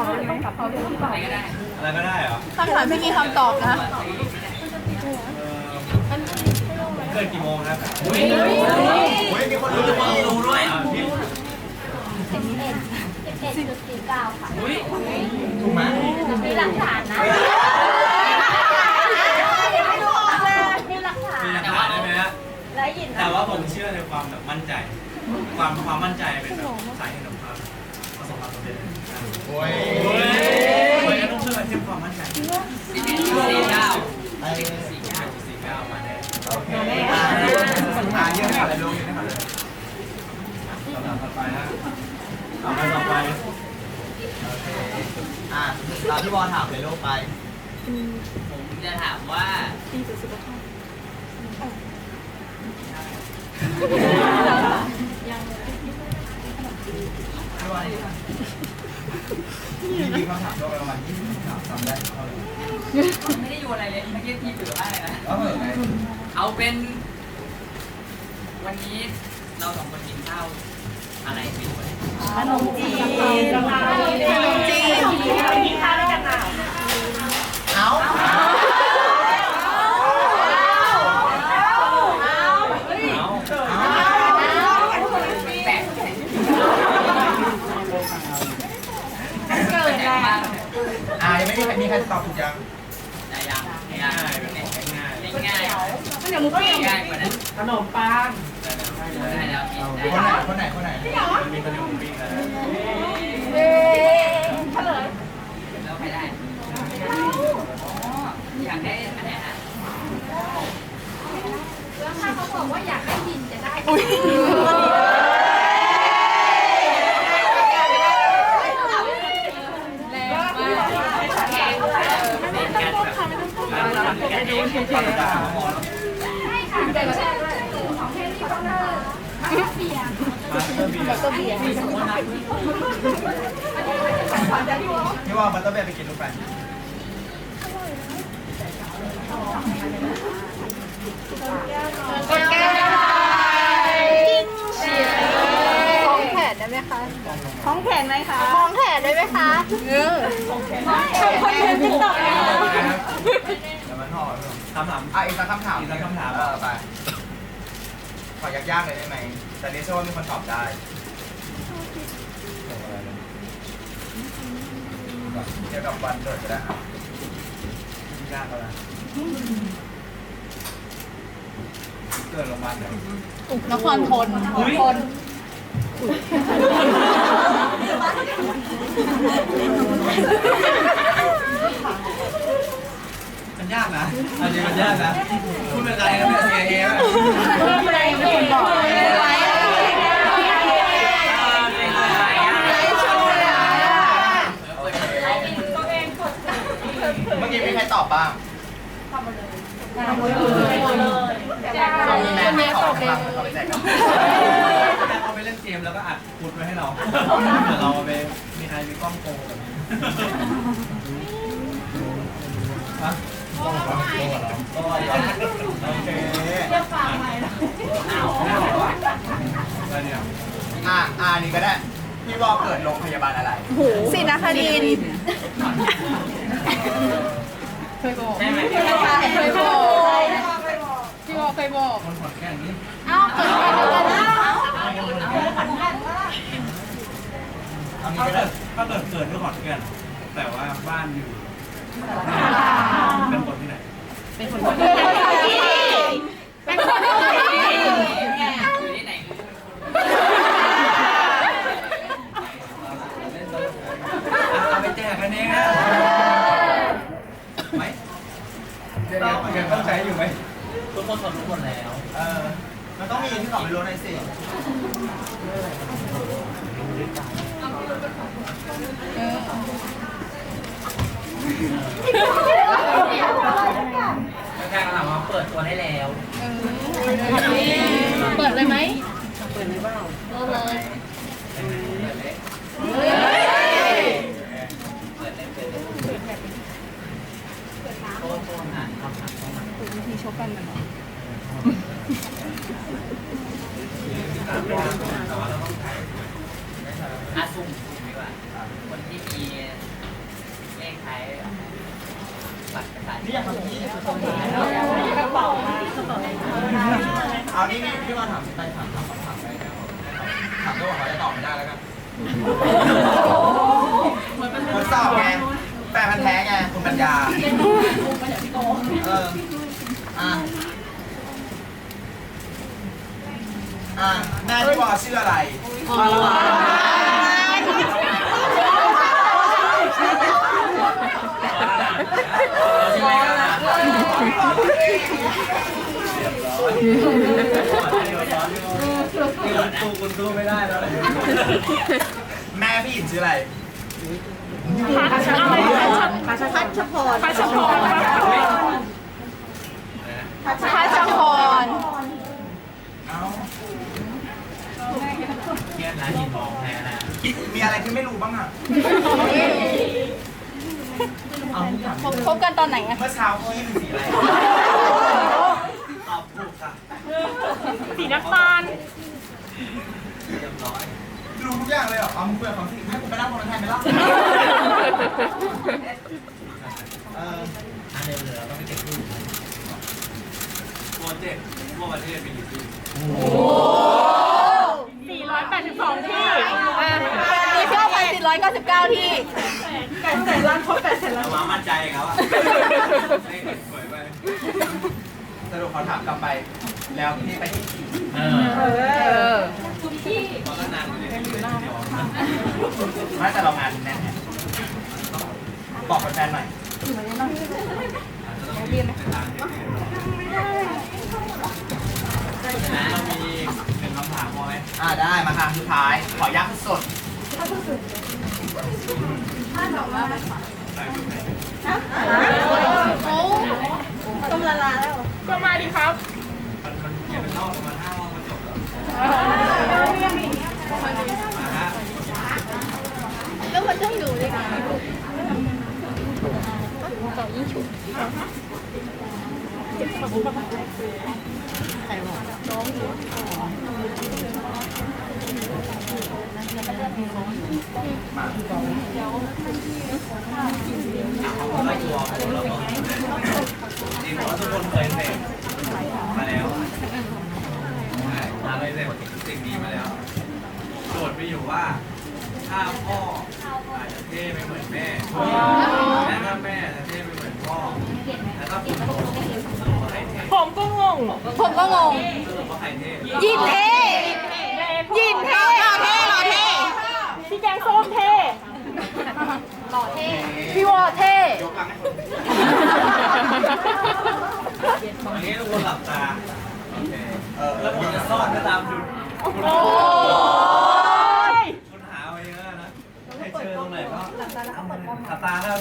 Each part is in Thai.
อะไรก็ได้เหรอคำถามไม่มีคำตอบนะเออเกิดกี่โมงครับเฮ้ยมีคนรู้จะมารู้ด้วยอ่าพี่11.49ค่ะถูกไหมมีหลักฐานนะมีหลักฐามีนหลักฐานได้ไหมฮะและยินแต่ว่าผมเชื่อในความแบบมั่นใจ ความความมั่นใจเป็นแบบสาเหตุขอ โอ้ยเฮ้ยเฮ้ยต้องเชื่อเชื่อความมั่นใจสี่เก้าสี่เก้าสี่เก้ามาแน่โอเคอ่าเยอะนะครับเลยลูกนะครับคำถามต่อไปฮะถามไปต่อไปอ่าตามที่บอลถามเลยลูกไปผมจะถามว่าพี่บอล มีมีคำถามตัวประมาณยี่สิบคำถามทำได้เท่าไหร่ไม่ได้อยู่อะไรเลยเมื่อกี้ทีเผือมากเลยนะก็เหอนไงเอาเป็น วันนี้เราสองคนกินข้าวอะไรเป็นวัน ขนมจีนขนมจีนค่ะ เอ้า แปลกเกิดแล้ว อ่ายังไม่มีใคร มีใครตอบถูกยังได้ยังง่ายเป็นของง่ายง่ายง่ายง่ายกว่านั้นขนมปังได้แล้วกินได้คนไหนคนไหนคนไหนมันมีขนมปิ้งนะแล้วใครได้อยากได้อันไหนฮะ ถ้าเขาบอกว่าอยากได้ยินจะได้ เป็นการแบบ แต่ก็ได้ด้วยของเทนที่ต้องได้เปีย มาสเตอร์เบียร์พี่ว่ามันต้องไปกินลูกไปของแผนได้ไหมคะของแผนไหมคะของแผนได้ไหมคะเออคนเดียวติ๊กต็อกเดี๋ยวมันห่อคำถามอะอีกสักคำถามอีกสักคำถามเออไปข อยากๆเลยได้ไหม แต่นี้เชื่อว่ามีคนตอบได้ เกี่ยวกับวันเกิดก็ได้ครับยากแล้วเกิดโรงพยาบาลไหนนครพลนครพล มันยากนะอันนี้มันยากนะพูดเป็นอะไรกันเนี่ยเอเอเมื่อกี้มีใครตอบบ้างมีแม่ไม่ตอบเลยเขาไปแจกกันถ้าเขาไปเล่นเกมแล้วก็อัดพุดไว้ให้เราเดี๋ยวเราไปมีใครมีกล้องโกงแบบนี้ฮะโกงเหรอโกงเหรอโอเค อ้าว อะไรเนี่ย อะอ่านี่ก็ได้ พี่วอเกิดโรงพยาบาลอะไร สินคดินเคยบอกใช่ไหมเคยบอกพี่บอกเคยบอกคนขอนแก่นนี่เอ้าเกิดอะไรกันนะเอางี้ถ้าก็เกิได้ดถ้าเกิดเกิดที่ขอนแก่นแต่ว่าบ้านอยู่เป็นคนที่ไหนเป็นคนที่เป็นคนที่ ปิดตัวได้แล้วเปิดเลยไหมเปิดเลยเปล่าเปิดเลยเปิดเยเปิดเลยเปิดทษานคำถามเข้าชกกันนะอาสุ่มสุ่มดีกว่างนี้ายบั เอานี่นี่พี่มาถามไปถามถามถามไปถามก็บอกเขาจะตอบไม่ได้แล้วกันทดสอบไงแฟนพันธุ์แท้ไงคุณปัญญาเอออะอะแม่พี่บอชื่ออะไรใช่ไหม ครับสู้คุณสู้ไม่ได้แล้วแม่พี่หญิงชื่ออะไรพัชพรพัชพรพัชพรพัชพรเอ้าเกียร์นะหินทองแท้นะมีอะไรที่ไม่รู้บ้างอะเอาทุกอย่างพบกันตอนไหนอะเมื่อเช้าพี่เป็นสีอะไร อบถูกค่ะสีน้ำตาลเรียบร้อยรู้ทุกอย่างเลยเหรอเอามึงเปิดความสิให้กูไปนั่งตรงนั้นแทนไหมล่ะเอออันเดียวเลยเราต้องไปเก็บรูปโปรเจกต์ทั่วประเทศมีกี่ที่482 ที่มีเพื่อนไป499 ที่เรามามั่นใจเขาอะนี่ สวยไปสรุปเขาถามกลับไป แล้วพี่ไปที่ขี่เออเพราะก็นานอยู่ในที่เดียวไม่แต่เรางานแน่นไงบอกแฟนๆหน่อยเรียนทางเรามีหนึ่งคำถามพอไหมอ่าได้มาทางสุดท้าย ขอยากสดใส่รูปไหนต้มละลาแล้ว ก็มาดิครับมันมันเขียนเป็นรอบประมาณห้ารอบมันจบแล้วมาฮะแล้วมันต้องอยู่ด้วยกันเขาไม่กลัวเขาเราบอกจริงเพราะทุกคนเคยเสพมาแล้วใช่มาเคยเสพสิ่งนี้มาแล้ว โจทย์มีอยู่ว่า ถ้าพ่ออาจจะเท่ไม่เหมือนแม่และถ้าแม่จะเท่ไม่เหมือนพ่อ แล้วถ้าคุณโตสรุปว่าใครเท่ ผมก็งง ผมก็งงสรุปว่าใครเท่ยินเท่ยินเท่หล่อเท่หล่อเท่พี่แกงส้มเท่หล่อเท่พี่วอเท่ ยกหลังให้คน อันนี้ทุกคนหลับตา โอเค เออ แล้วผมจะซ่อนก็ตามคุณคุณ โอ้ย คุณหาไว้เยอะนะ ให้เจอตรงไหนก็หลับตาแล้วหลับตาแล้ว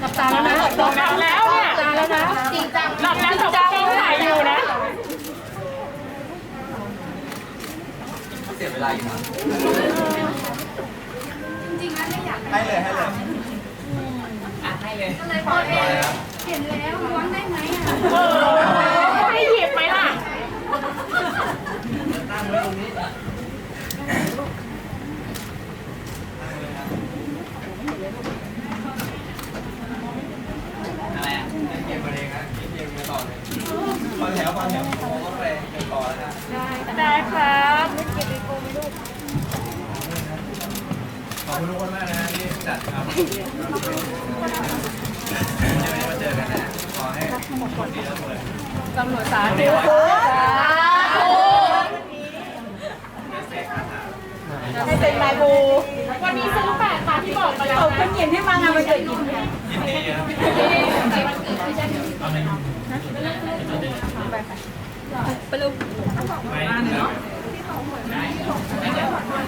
หลับตาแล้วนะหลับตาแล้วเนี่ยหลับตาแล้วนะจริงจังหลับแล้วจริงจังถ่ายอยู่นะ เสียเวลาอยู่นะจริงๆนะไม่อยากให้เลยให้เลยอะให้เลยเลยพอเองเปลี่ยนแล้วล้วงได้ไหมอะเออให้หยิบไหมล่ะตั้งไว้ตรงนี้ตั้งเลยครับอะไรอะเล่นเกมกันเองนะเล่นเกมกันต่อเลยพอแถวพอแถวผมก็ไปเก็บต่อแล้วนะได้ครับ ขอบ คุณทุกคนมากนะที่จัดครับจะไม่มาเจอกันนะขอให้คนดีทุกคนตำรวจสาธุสาธุให้เป็นนายบูวันนี้ซื้อแปดมาที่บอกไปแล้วเป็นหยินที่มางานวันเกิดหยินยินดีครับเอาไหมไปลูกไปได้ Happy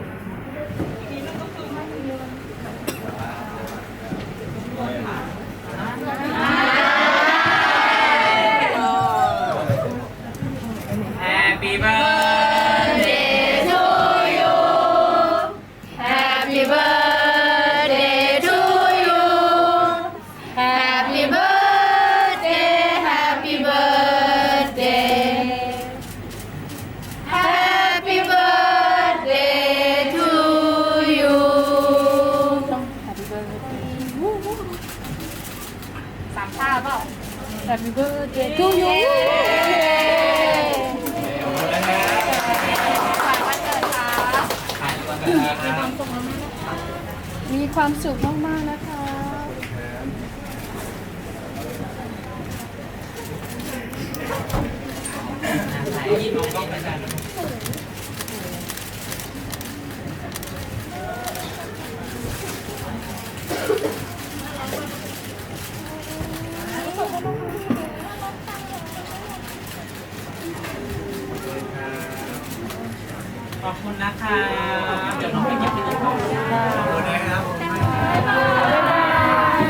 birthday to you มีความสุขมาก ๆ นะคะยิน